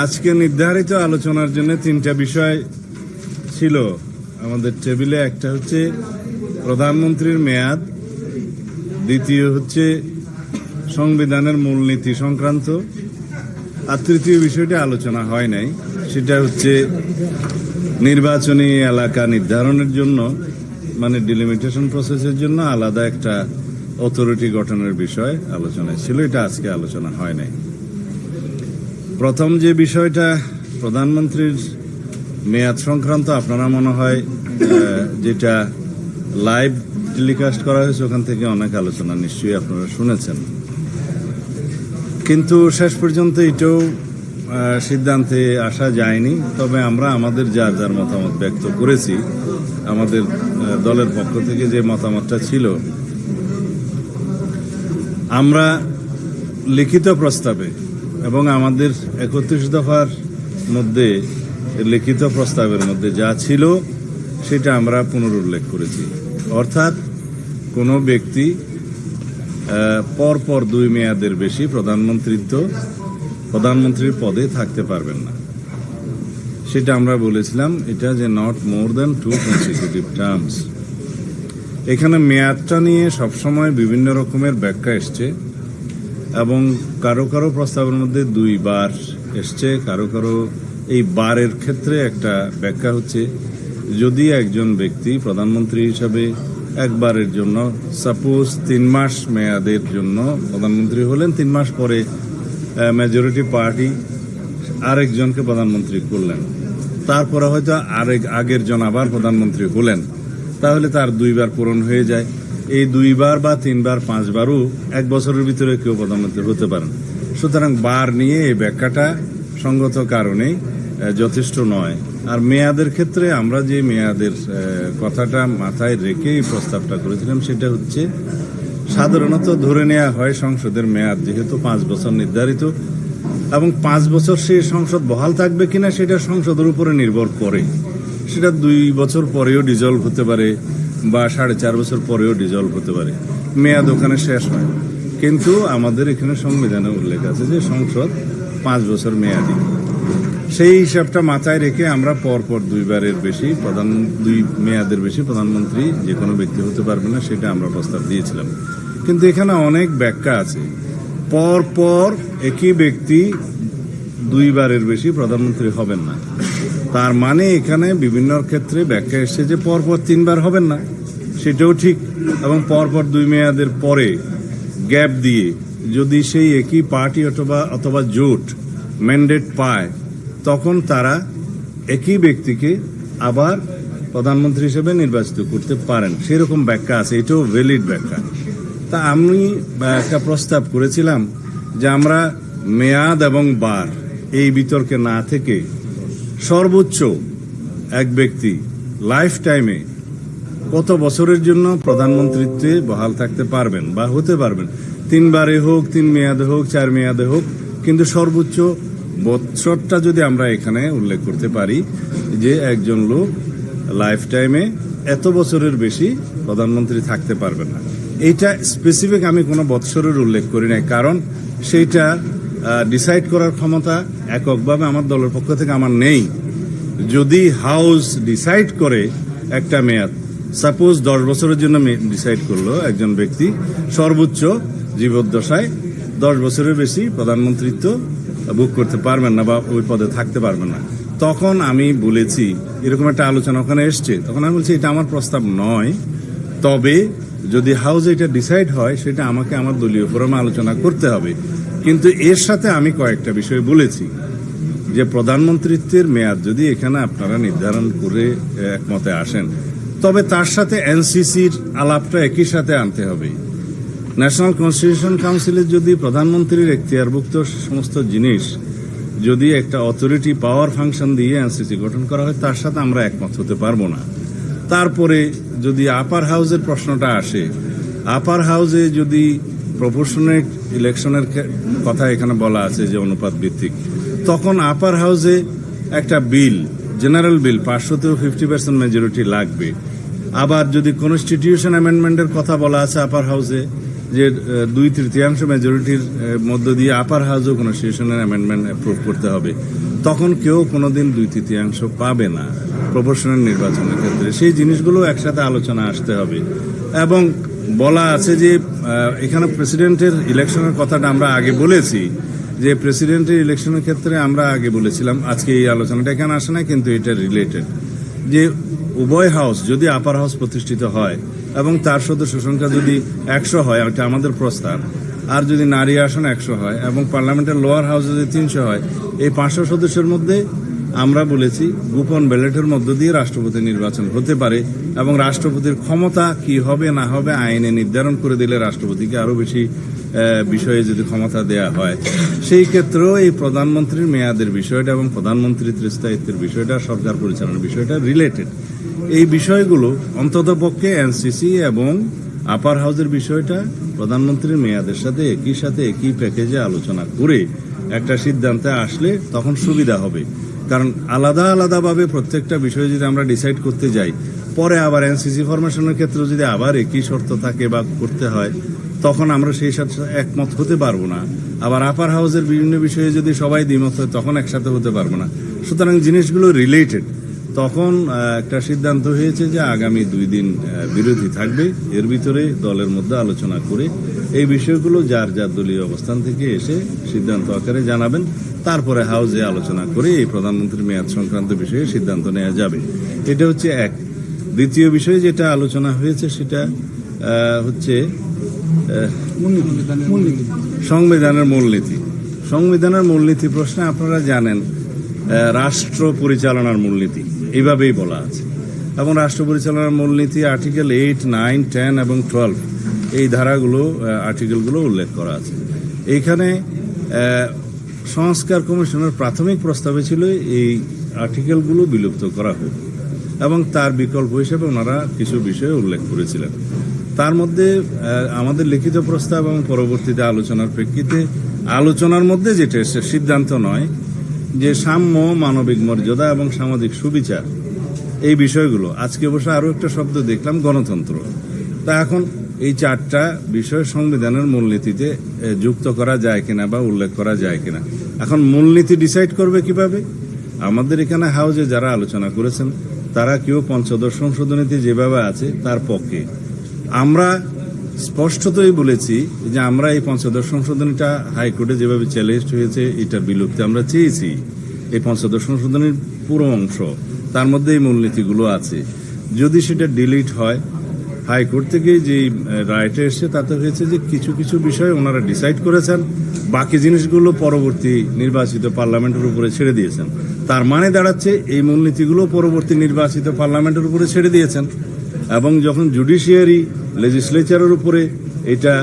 আজকে নির্ধারিত আলোচনার জন্য তিনটা বিষয় ছিল। আমাদের টেবিলে একটা হচ্ছে প্রধানমন্ত্রীর মেয়াদ, দ্বিতীয় হচ্ছে সংবিধানের মূলনীতি সংক্রান্ত, আর তৃতীয় বিষয়টি আলোচনা হয় নাই। সেটা হচ্ছে নির্বাচনী এলাকা নির্ধারণের জন্য মানে ডিলিমিটেশন প্রসেসের জন্য আলাদা একটা অথরিটি গঠনের বিষয় আলোচনা ছিল। এটা আজকে আলোচনা হয় নাই। প্রথম যে বিষয়টা প্রধানমন্ত্রীর মেয়াদ সংক্রান্ত আপনারা মনে হয় যেটা লাইভ টেলিকাস্ট করা হয়েছে, ওখান থেকে অনেক আলোচনা নিশ্চয়ই আপনারা শুনেছেন। কিন্তু শেষ পর্যন্ত এটাও সিদ্ধান্তে আসা যায়নি। তবে আমরা আমাদের যার যার মতামত ব্যক্ত করেছি, আমাদের দলের পক্ষ থেকে যে মতামতটা ছিল, আমরা লিখিত প্রস্তাবে এবং আমাদের একত্রিশ দফার মধ্যে লিখিত প্রস্তাবের মধ্যে যা ছিল সেটা আমরা পুনরুল্লেখ করেছি। অর্থাৎ কোনো ব্যক্তি আহ, পর পর দুই মেয়াদের বেশি প্রধানমন্ত্রিত্ব প্রধানমন্ত্রীর পদে থাকতে পারবেন না। সেটা আমরা বলেছিলাম এটা যে not more than two consecutive terms এখানে মেয়াদটা নিয়ে সবসময় বিভিন্ন রকমের ব্যাখ্যা এসছে। এবং কারও কারও প্রস্তাবের মধ্যে দুইবার এসছে, কারও কারও এই বারের ক্ষেত্রে একটা ব্যাখ্যা হচ্ছে, যদি একজন ব্যক্তি প্রধানমন্ত্রী হিসাবে একবারের জন্য সাপোজ তিন মাস মেয়াদের জন্য প্রধানমন্ত্রী হলেন, তিন মাস পরে মেজরিটি পার্টি আরেকজনকে প্রধানমন্ত্রী করলেন, তারপরে হয়তো আরেক, আগের জন আবার প্রধানমন্ত্রী হলেন, তাহলে তার দুইবার পূরণ হয়ে যায়। এই দুইবার বা তিনবার, পাঁচবারও এক বছরের ভিতরে কেউ প্রধানমন্ত্রী হতে পারেন সুতরাং বার নিয়ে এই ব্যাখ্যাটা সঙ্গত কারণে যথেষ্ট নয়। আর মেয়াদের ক্ষেত্রে আমরা যে মেয়াদের কথাটা মাথায় রেখে এই প্রস্তাবটা করেছিলাম, সেটা হচ্ছে সাধারণত ধরে নেওয়া হয় সংসদের মেয়াদ যেহেতু পাঁচ বছর নির্ধারিত। এবং পাঁচ বছর সে সংসদ বহাল থাকবে কিনা, সেটা সংসদের উপরে নির্ভর করে। সেটা দুই বছর পরেও ডিজলভ হতে পারে। বা সাড়ে চার বছর পরেও ডিজলভ হতে পারে। মেয়াদ ওখানে শেষ হয়। কিন্তু আমাদের এখানে সংবিধানে উল্লেখ আছে যে সংসদ পাঁচ বছর মেয়াদি। সেই হিসাবটা মাথায় রেখে আমরা পরপর দুইবারের বেশি প্রধান, দুই মেয়াদের বেশি প্রধানমন্ত্রী যে কোনো ব্যক্তি হতে পারবে না সেটা আমরা প্রস্তাব দিয়েছিলাম। কিন্তু এখানে অনেক ব্যাখ্যা আছে। পর পর একই ব্যক্তি দুইবারের বেশি প্রধানমন্ত্রী হবেন না। তার মানে এখানে বিভিন্ন ক্ষেত্রে ব্যাখ্যা এসছে যে পরপর তিনবার হবেন না। সেটাও ঠিক, এবং পরপর দুই মেয়াদের পরে গ্যাপ দিয়ে যদি সেই একই পার্টি অথবা অথবা জোট ম্যান্ডেট পায়, তখন তারা একই ব্যক্তিকে আবার প্রধানমন্ত্রী হিসেবে নির্বাচিত করতে পারেন। সেরকম ব্যাখ্যা আছে, এটাও ভ্যালিড ব্যাখ্যা। তা আমি একটা প্রস্তাব করেছিলাম যে আমরা মেয়াদ এবং বার এই বিতর্কে না থেকে সর্বোচ্চ এক ব্যক্তি লাইফ টাইমে কত বছরের জন্য প্রধানমন্ত্রীত্বে বহাল থাকতে পারবেন বা হতে পারবেন? তিনবারে হোক, তিন মেয়াদে হোক, চার মেয়াদে হোক, কিন্তু সর্বোচ্চ বছরটা যদি আমরা এখানে উল্লেখ করতে পারি যে একজন লোক লাইফ টাইমে এত বছরের বেশি প্রধানমন্ত্রী থাকতে পারবেন না। এইটা স্পেসিফিক আমি কোনো বৎসরের উল্লেখ করি নাই, কারণ সেইটা ডিসাইড করার ক্ষমতা এককভাবে আমার দলের পক্ষ থেকে আমার নেই। যদি হাউস ডিসাইড করে একটা মেয়াদ সাপোজ দশ বছরের জন্য ডিসাইড করল একজন ব্যক্তি, সর্বোচ্চ জীবদ্দশায় দশ বছরের বেশি প্রধানমন্ত্রিত্ব বুক করতে পারবেন না বা ওই পদে থাকতে পারবেন না। তখন আমি বলেছি, এরকম একটা আলোচনা ওখানে এসছে, তখন আমি বলছি, এটা আমার প্রস্তাব নয়। তবে যদি হাউস এটা ডিসাইড হয়, সেটা আমাকে আমার দলীয় ফোরামে আলোচনা করতে হবে। কিন্তু এর সাথে আমি কয়েকটা বিষয় বলেছি, যে প্রধানমন্ত্রিত্বের মেয়াদ যদি এখানে আপনারা নির্ধারণ করে একমতে আসেন তবে তার সাথে এনসিসির আলাপটা একই সাথে আনতে হবে। ন্যাশনাল কনস্টিটিউশন কাউন্সিলের যদি প্রধানমন্ত্রীর এখতিয়ারভুক্ত সমস্ত জিনিস, যদি একটা অথরিটি পাওয়ার ফাংশন দিয়ে এনসিসি গঠন করা হয়, তার সাথে আমরা একমত হতে পারব না। তারপরে যদি আপার হাউসের প্রশ্নটা আসে, আপার হাউসে যদি প্রপোর্শনেট ইলেকশনের কথা এখানে বলা আছে যে অনুপাত ভিত্তিক, তখন আপার হাউসে একটা বিল, জেনারেল বিল, পাঁচশোতেও ফিফটি পার্সেন্ট মেজরিটি লাগবে। আবার যদি কনস্টিটিউশন অ্যামেন্ডমেন্টের কথা বলা আছে আপার হাউসে যে দুই তৃতীয়াংশ মেজরিটির মধ্য দিয়ে আপার হাউসও কনস্টিটিউশনের অ্যামেন্ডমেন্ট অ্যাপ্রুভ করতে হবে, তখন কেউ কোনোদিন দুই তৃতীয়াংশ পাবে না প্রপোর্শনাল নির্বাচনের ক্ষেত্রে। সেই জিনিসগুলো একসাথে আলোচনা আসতে হবে। এবং বলা আছে যে এখানে প্রেসিডেন্টের ইলেকশনের কথাটা আমরা আগে বলেছি, যে প্রেসিডেন্টের ইলেকশনের ক্ষেত্রে আমরা আগে বলেছিলাম, আজকে এই আলোচনাটা এখানে আসে না কিন্তু এটা রিলেটেড যে উভয় হাউস যদি আপার হাউস প্রতিষ্ঠিত হয় এবং তার সদস্য সংখ্যা যদি একশো হয়, এটা আমাদের প্রস্তাব আর যদি নারী আসন একশো হয় এবং পার্লামেন্টের লোয়ার হাউস যদি তিনশো হয়, এই পাঁচশো সদস্যের মধ্যে আমরা বলেছি গোপন ব্যালটের মধ্য দিয়ে রাষ্ট্রপতি নির্বাচন হতে পারে এবং রাষ্ট্রপতির ক্ষমতা কি হবে না হবে আইনে নির্ধারণ করে দিলে রাষ্ট্রপতিকে আরও বেশি বিষয়ে যদি ক্ষমতা দেয়া হয়। সেই ক্ষেত্রেও এই প্রধানমন্ত্রীর মেয়াদের বিষয়টা এবং প্রধানমন্ত্রীর স্থায়িত্বের বিষয়টা, সরকার পরিচালনার বিষয়টা রিলেটেড এই বিষয়গুলো অন্তত পক্ষে এনসিসি এবং আপার হাউসের বিষয়টা প্রধানমন্ত্রীর মেয়াদের সাথে একই সাথে একই প্যাকেজে আলোচনা করে একটা সিদ্ধান্তে আসলে তখন সুবিধা হবে। কারণ আলাদা আলাদাভাবে প্রত্যেকটা বিষয় যদি আমরা ডিসাইড করতে যাই, পরে আবার এনসিসি ফরমেশনের ক্ষেত্রে যদি আবার একই শর্ত থাকে বা করতে হয় তখন আমরা সেই সাথে একমত হতে পারব না। আবার আপার হাউসের বিভিন্ন বিষয়ে যদি সবাই দ্বিমত হয়, তখন একসাথে হতে পারব না। সুতরাং জিনিসগুলো রিলেটেড তখন একটা সিদ্ধান্ত হয়েছে যে আগামী দুই দিন বিরতি থাকবে। এর ভিতরে দলের মধ্যে আলোচনা করে এই বিষয়গুলো যার যার দলীয় অবস্থান থেকে এসে সিদ্ধান্ত আকারে জানাবেন। তারপরে হাউসে আলোচনা করে এই প্রধানমন্ত্রীর মেয়াদ সংক্রান্ত বিষয়ে সিদ্ধান্ত নেওয়া যাবে। এটা হচ্ছে এক। দ্বিতীয় বিষয় যেটা আলোচনা হয়েছে সেটা হচ্ছে সংবিধানের মূলনীতি। সংবিধানের মূলনীতি প্রশ্নে আপনারা জানেন রাষ্ট্র পরিচালনার মূলনীতি। এইভাবেই বলা আছে। এবং রাষ্ট্র পরিচালনার মূলনীতি আর্টিকেল এইট, নাইন, টেন এবং টুয়েলভ, এই ধারাগুলো আর্টিকেলগুলো উল্লেখ করা আছে। এইখানে সংস্কার কমিশনের প্রাথমিক প্রস্তাবে ছিল এই আর্টিকেলগুলো বিলুপ্ত করা হোক। এবং তার বিকল্প হিসেবে ওনারা কিছু বিষয়ে উল্লেখ করেছিলেন। তার মধ্যে আমাদের লিখিত প্রস্তাব এবং পরবর্তীতে আলোচনার প্রেক্ষিতে আলোচনার মধ্যে যেটা এসছে সিদ্ধান্ত নয় যে সাম্য, মানবিক মর্যাদা এবং সামাজিক সুবিচার এই বিষয়গুলো। আজকে অবশ্য আরও একটা শব্দ দেখলাম, গণতন্ত্র। তা এখন এই চারটা বিষয় সংবিধানের মূলনীতিতে যুক্ত করা যায় কিনা বা উল্লেখ করা যায় কিনা। এখন মূলনীতি ডিসাইড করবে কীভাবে? আমাদের এখানে হাউজে যারা আলোচনা করেছেন, তারা কেউ পঞ্চদশ সংশোধনীতে যেভাবে আছে, তার পক্ষে। আমরা স্পষ্টতই বলেছি যে আমরা এই পঞ্চদশ সংশোধনীটা হাইকোর্টে যেভাবে চ্যালেঞ্জ হয়েছে, এটা বিলুপ্তি আমরা চেয়েছি। এই পঞ্চদশ সংশোধনীর পুরো অংশ, তার মধ্যে এই মূলনীতিগুলো আছে। যদি সেটা ডিলিট হয়, হাইকোর্ট থেকে যে রায়টা এসছে তাতে হয়েছে যে কিছু কিছু বিষয় ওনারা ডিসাইড করেছেন, বাকি জিনিসগুলো পরবর্তী নির্বাচিত পার্লামেন্টের উপরে ছেড়ে দিয়েছেন। তার মানে দাঁড়াচ্ছে এই মূলনীতিগুলো পরবর্তী নির্বাচিত পার্লামেন্টের উপরে ছেড়ে দিয়েছেন। এবং যখন জুডিশিয়ারি লেজিসলেচারের উপরে এটা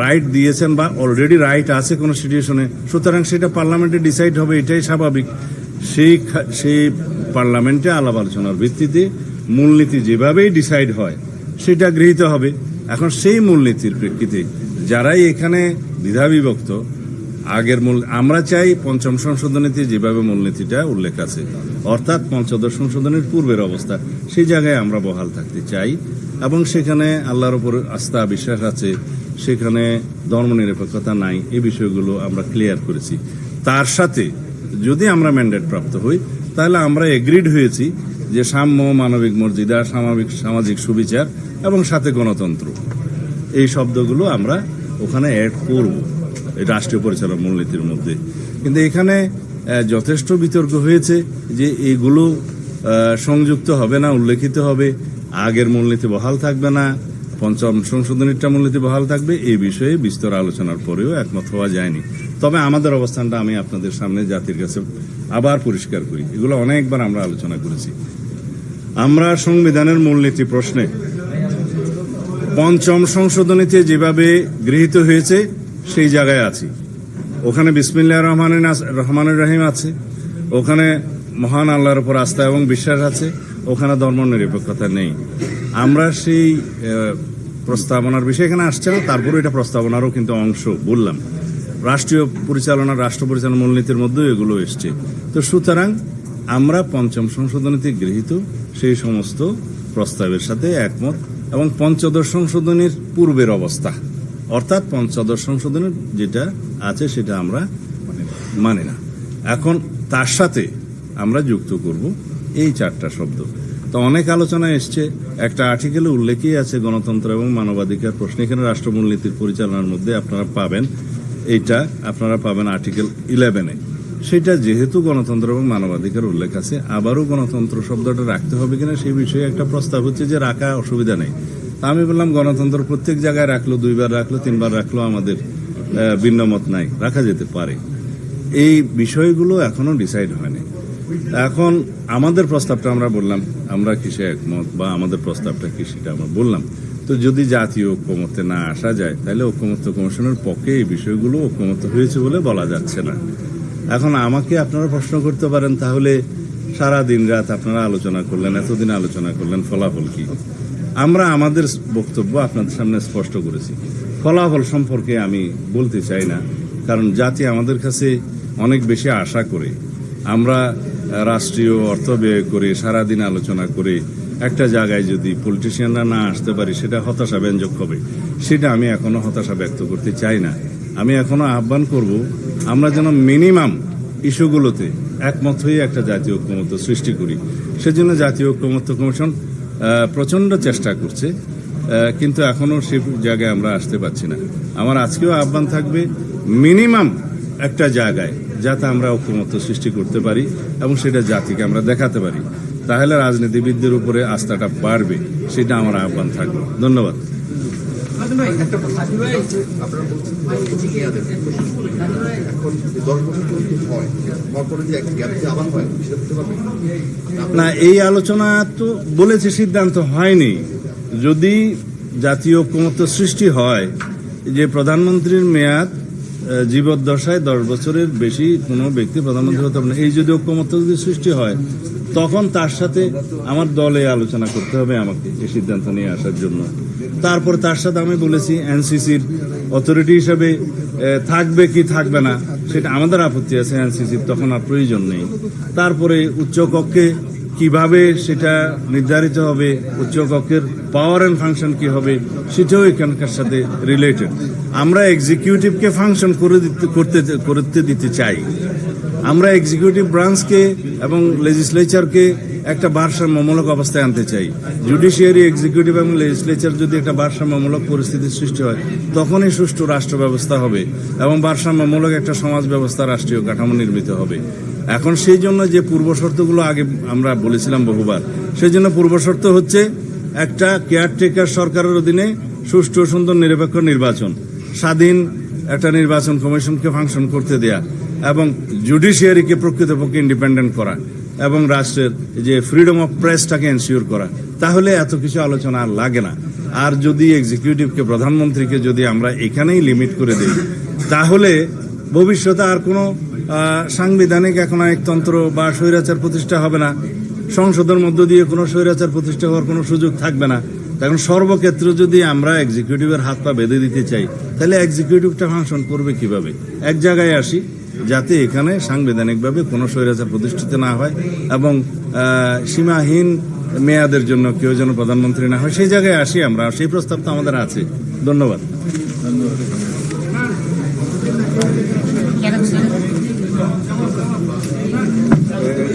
রাইট দিয়েছেন বা অলরেডি রাইট আছে কোনো সিচুয়েশনে সুতরাং সেটা পার্লামেন্টে ডিসাইড হবে, এটাই স্বাভাবিক। সেই সেই পার্লামেন্টে আলাপ আলোচনার ভিত্তিতে মূলনীতি যেভাবেই ডিসাইড হয়, সেটা গৃহীত হবে। এখন সেই মূলনীতির প্রেক্ষিতে যারাই এখানে দ্বিধা বিভক্ত আগের মূল, আমরা চাই পঞ্চম সংশোধনীতে যেভাবে মূলনীতিটা উল্লেখ আছে, অর্থাৎ পঞ্চদশ সংশোধনীর পূর্বের অবস্থা, সেই জায়গায় আমরা বহাল থাকতে চাই। এবং সেখানে আল্লাহর উপর আস্থা, বিশ্বাস আছে, সেখানে ধর্মনিরপেক্ষতা নাই, এই বিষয়গুলো আমরা ক্লিয়ার করেছি। তার সাথে যদি আমরা ম্যান্ডেট প্রাপ্ত হই, তাহলে আমরা এগ্রিড হয়েছি যে সাম্য, মানবিক মর্যাদা সামাজিক সামাজিক সুবিচার এবং সাথে গণতন্ত্র, এই শব্দগুলো আমরা ওখানে অ্যাড করব। রাষ্ট্রীয় পরিচালনা মূলনীতির মধ্যে। কিন্তু এখানে যথেষ্ট বিতর্ক হয়েছে যে এগুলো সংযুক্ত হবে না, উল্লেখিত হবে, আগের মূলনীতি বহাল থাকবে না, পঞ্চম সংশোধনীটা মূলনীতি বহাল থাকবে এই বিষয়ে বিস্তর আলোচনার পরেও একমত হওয়া যায়নি। তবে আমাদের অবস্থানটা আমি আপনাদের সামনে জাতির কাছে আবার পরিষ্কার করি। এগুলো অনেকবার আমরা আলোচনা করেছি। আমরা সংবিধানের মূলনীতি প্রশ্নে পঞ্চম সংশোধনীতে যেভাবে গৃহীত হয়েছে সেই জায়গায় আছি। ওখানে বিসমিল্লা রহমান রহমানুর রহিম আছে। ওখানে মহান আল্লাহর উপর আস্থা এবং বিশ্বাস আছে। ওখানে ধর্ম নিরপেক্ষতা নেই। আমরা সেই প্রস্তাবনার বিষয় এখানে আসছে না তারপরে এটা প্রস্তাবনারও কিন্তু অংশ বললাম। রাষ্ট্রীয় পরিচালনা, রাষ্ট্র পরিচালনা মূলনীতির মধ্যেও এগুলো এসছে। তো সুতরাং আমরা পঞ্চম সংশোধনীতে গৃহীত সেই সমস্ত প্রস্তাবের সাথে একমত এবং পঞ্চদশ সংশোধনীর পূর্বের অবস্থা। অর্থাৎ পঞ্চদশ সংশোধনের যেটা আছে সেটা আমরা মানি না। এখন তার সাথে আমরা যুক্ত করব এই চারটা শব্দ। তো অনেক আলোচনা এসছে। একটা আর্টিকেলে উল্লেখই আছে গণতন্ত্র এবং মানবাধিকার প্রশ্ন। এখানে রাষ্ট্রমূলনীতির পরিচালনার মধ্যে আপনারা পাবেন এইটা, আপনারা পাবেন আর্টিকেল ইলেভেনে সেটা যেহেতু গণতন্ত্র এবং মানবাধিকার উল্লেখ আছে, আবারও গণতন্ত্র শব্দটা রাখতে হবে কিনা সেই বিষয়ে একটা প্রস্তাব হচ্ছে যে রাখা অসুবিধা নেই। আমি বললাম, গণতন্ত্র প্রত্যেক জায়গায় রাখল, দুইবার রাখল, তিনবার রাখল, আমাদের ভিন্নমত নাই, রাখা যেতে পারে। এই বিষয়গুলো এখনও ডিসাইড হয়নি। এখন আমাদের প্রস্তাবটা আমরা বললাম, আমরা কিসে একমত বা আমাদের প্রস্তাবটা কি সেটা আমরা বললাম। তো যদি জাতীয় ঐক্যমতে না আসা যায়, তাহলে ঐক্যমত্য কমিশনের পক্ষে এই বিষয়গুলো ঐক্যমত্য হয়েছে বলে বলা যাচ্ছে না। এখন আমাকে আপনারা প্রশ্ন করতে পারেন, তাহলে সারা দিন রাত আপনারা আলোচনা করলেন, এতদিন আলোচনা করলেন, ফলাফল কি? আমরা আমাদের বক্তব্য আপনাদের সামনে স্পষ্ট করেছি। ফলাফল সম্পর্কে আমি বলতে চাই না, কারণ জাতি আমাদের কাছে অনেক বেশি আশা করে। আমরা রাষ্ট্রীয় অর্থ ব্যয় করে, সারাদিন আলোচনা করে একটা জায়গায় যদি পলিটিশিয়ানরা না আসতে পারি, সেটা হতাশা ব্যঞ্জক হবে। সেটা আমি এখনও হতাশা ব্যক্ত করতে চাই না। আমি এখনও আহ্বান করব, আমরা যেন মিনিমাম ইস্যুগুলোতে একমত হয়ে একটা জাতীয় ঐক্যমত্য সৃষ্টি করি। সেজন্য জাতীয় ঐক্যমত্য কমিশন প্রচণ্ড চেষ্টা করছে কিন্তু এখনও সে জায়গায় আমরা আসতে পারছি না। আমার আজকেও আহ্বান থাকবে মিনিমাম একটা জায়গায় যাতে আমরা ঐক্যমত্য সৃষ্টি করতে পারি এবং সেটা জাতিকে আমরা দেখাতে পারি। তাহলে রাজনীতিবিদদের উপরে আস্থাটা বাড়বে, সেটা আমার আহ্বান থাকবে ধন্যবাদ। পরে না, এই আলোচনা তো বলেছে, সিদ্ধান্ত হয়নি। যদি জাতীয় ঐক্যমত্য সৃষ্টি হয় যে প্রধানমন্ত্রীর মেয়াদ জীবদ্দশায় দশ বছরের বেশি কোনো ব্যক্তি প্রধানমন্ত্রী হতে না। এই যদি ঐক্যমত্য যদি সৃষ্টি হয় তখন তার সাথে আমার দলে আলোচনা করতে হবে আমাকে এই সিদ্ধান্ত নিয়ে আসার জন্য। তারপর তার সাথে আমি বলেছি, এনসিসির অথরিটি হিসাবে থাকবে কি থাকবে না, সেটা আমাদের আপত্তি আছে, এনসিসির তখন আর প্রয়োজন নেই। তারপরে উচ্চকক্ষে কীভাবে সেটা নির্ধারিত হবে, উচ্চকক্ষের পাওয়ার অ্যান্ড ফাংশন কি হবে, সেটাও এখানকার সাথে রিলেটেড আমরা এক্সিকিউটিভকে ফাংশন করে দিতে, করতে করতে দিতে চাই। আমরা এক্সিকিউটিভ ব্রাঞ্চকে এবং লেজিসলেচারকে একটা ভারসাম্যমূলক অবস্থায় আনতে চাই। জুডিশিয়ারি এক্সিকিউটিভ এবং লেজিসলেচার যদি একটা ভারসাম্যমূলক পরিস্থিতির সৃষ্টি হয়, তখনই সুষ্ঠু রাষ্ট্র ব্যবস্থা হবে এবং ভারসাম্যমূলক একটা সমাজ ব্যবস্থা রাষ্ট্রীয় কাঠামো নির্মিত হবে। এখন সেই জন্য যে পূর্ব শর্তগুলো আগে আমরা বলেছিলাম বহুবার, সেই জন্য পূর্ব শর্ত হচ্ছে একটা কেয়ারটেকার সরকারের অধীনে সুষ্ঠু, সুন্দর, নিরপেক্ষ নির্বাচন। স্বাধীন একটা নির্বাচন কমিশনকে ফাংশন করতে দেয়া। এবং জুডিশিয়ারিকে প্রকৃতপক্ষে ইন্ডিপেন্ডেন্ট করা এবং রাষ্ট্রের যে ফ্রিডম অফ প্রেসটাকে এনশিওর করা, তাহলে এত কিছু আলোচনা আর লাগে না। আর যদি এক্সিকিউটিভকে প্রধানমন্ত্রীকে যদি আমরা এখানেই লিমিট করে দিই, তাহলে ভবিষ্যতে আর কোনো সাংবিধানিক একনায়কতন্ত্র বা স্বৈরাচার প্রতিষ্ঠা হবে না। সংসদের মধ্য দিয়ে কোনো স্বৈরাচার প্রতিষ্ঠা হওয়ার কোনো সুযোগ থাকবে না। এখন সর্বক্ষেত্রে যদি আমরা এক্সিকিউটিভের হাত পা বেঁধে দিতে চাই, তাহলে এক্সিকিউটিভটা ফাংশন করবে কীভাবে? এক জায়গায় আসি যাতে এখানে সাংবিধানিকভাবে কোনো স্বৈরাচার প্রতিষ্ঠিত না হয় এবং সীমাহীন মেয়াদের জন্য কেউ যেন প্রধানমন্ত্রী না হয়। সেই জায়গায় আসি আমরা। সেই প্রস্তাব তো আমাদের আছে। ধন্যবাদ। ধন্যবাদ।